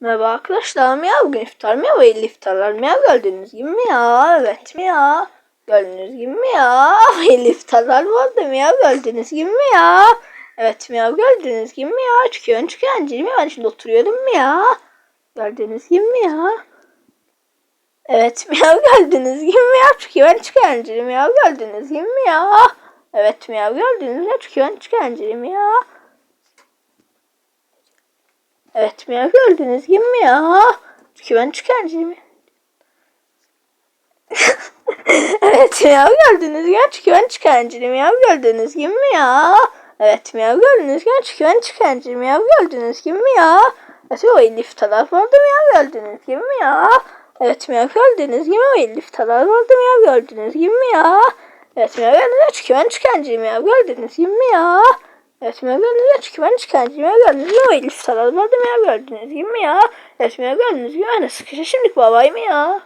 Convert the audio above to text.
Merhaba arkadaşlar. Miyav bugün iftar miyav hayırlı iftarlar. Miyav gördüğünüz gibi mi ya? Evet mi ya? Gördüğünüz gibi mi ya? Hayırlı iftarlar vardı miyav gördüğünüz gibi mi ya? Evet miyav gördüğünüz gibi mi ya? Çıkıyorum çıkıyorum mi? Ben şimdi oturuyordum mi ya? Gördüğünüz gibi mi ya? Evet miyav gördüğünüz gibi mi ya? Çıkıyorum çıkıyorum miyav gördüğünüz gibi mi ya? Evet miyav gördüğünüz gibi çıkıyorum çıkıyorum ya? Evet mi ya gördünüz gibi mi ya? Çünkü ben çıkarcıyım. evet ya gördünüz ya? Çünkü ben çıkarcıyım ya gördünüz gibi mi ya? Evet mi ya gördünüz ya? Çünkü ben çıkarcıyım ya gördünüz gibi mi ya? Evet o Elif taraf mı ya gördünüz gibi mi ya? Evet mi ya gördünüz gibi o Elif taraf mı ya gördünüz gibi mi ya? Evet mi ya ya? Çünkü ben çıkarcıyım ya gördünüz gibi mi ya? Resmine gördünüz ya çünkü ben çıkarcıma gördünüz ya o Elif sarılmadım ya gördünüz gibi mi ya? Resmine gördünüz gibi yani sıkışa şimdilik babayım ya.